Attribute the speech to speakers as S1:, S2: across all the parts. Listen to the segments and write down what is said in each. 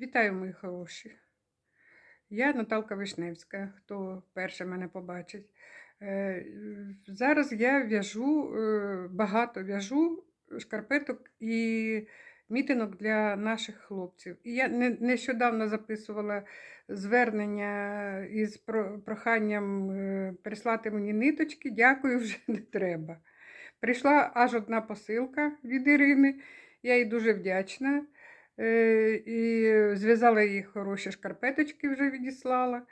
S1: Вітаю, мої хороші. Я Наталка Вишневська, хто перше мене побачить. Е, Зараз я в'яжу, е, багато в'яжу шкарпеток і мітинок для наших хлопців. І я нещодавно записувала звернення із проханням е, прислати мені ниточки. Дякую, вже не треба. Прийшла аж одна посилка від Ірини. Я їй дуже вдячна. Е, І зв'язала їй хороші шкарпеточки, вже відіслала.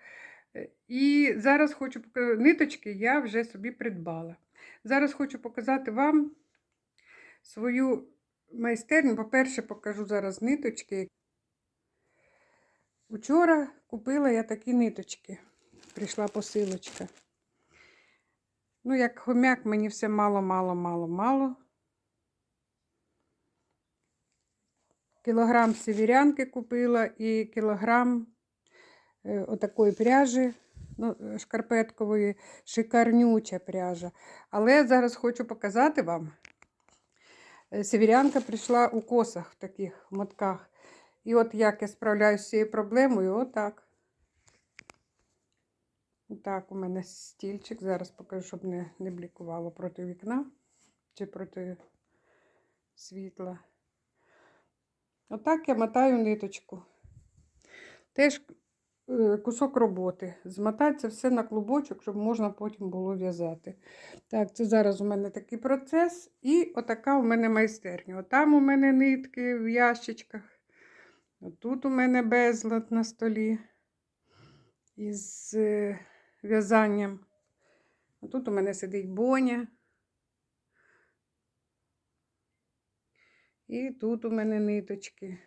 S1: Е, І зараз хочу показати, ниточки я вже собі придбала. Зараз хочу показати вам свою майстерню. По-перше, покажу зараз ниточки. Учора купила я такі ниточки. Прийшла посилочка. Ну, як хомяк, мені все мало, мало, мало, мало. Кілограм сівірянки купила і кілограм е, отакої пряжі ну, шкарпеткової, шикарнюча пряжа. Але зараз хочу показати вам. Е, прийшла у косах в таких мотках. І от як я справляюся з цією проблемою, отак. Отак у мене стільчик. Зараз покажу, щоб не, не блікувало проти вікна чи проти світла. Отак я мотаю ниточку. Теж е, кусок роботи. Змотати це все на клубочок, щоб можна потім було в'язати. Так, це зараз у мене такий процес. І отака у мене майстерня. Отам у мене нитки в ящичках. Отут у мене безлад на столі із е, в'язанням. Тут у мене сидить боня. І тут у мене ниточки,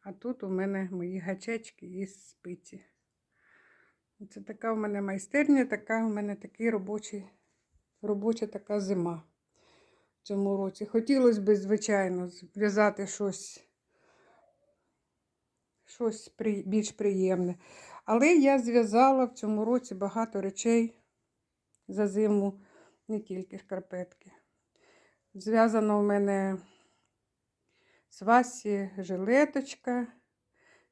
S1: а тут у мене мої гачечки і спиці. Це така у мене майстерня, така у мене такий робочий, робоча така зима в цьому році. Хотілося б, звичайно, зв'язати щось, щось при- більш приємне. Але я зв'язала в цьому році багато речей за зиму, не тільки шкарпетки. Зв'язано у мене з Васі жилеточка,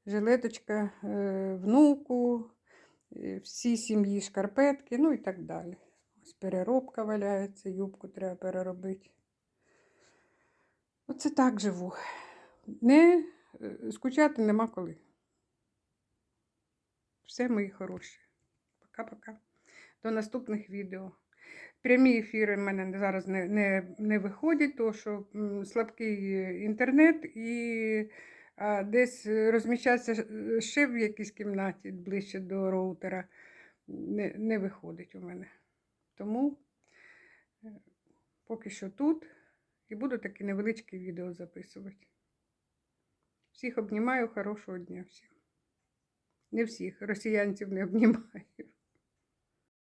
S1: жилеточка е, внуку, е, всі сім'ї шкарпетки, ну і так далі. Ось переробка валяється, юбку треба переробити. Оце так живу. Не е, скучати нема коли. Все, мої хороші. Пока-пока. До наступних відео. Прямі ефіри в мене зараз не, не, не виходять, тому що слабкий інтернет і а, десь розміщатися ще в якійсь кімнаті ближче до роутера не, не виходить у мене. Тому е, поки що тут і буду такі невеличкі відео записувати. Всіх обнімаю, хорошого дня всім. Не всіх, росіянців не обнімаю.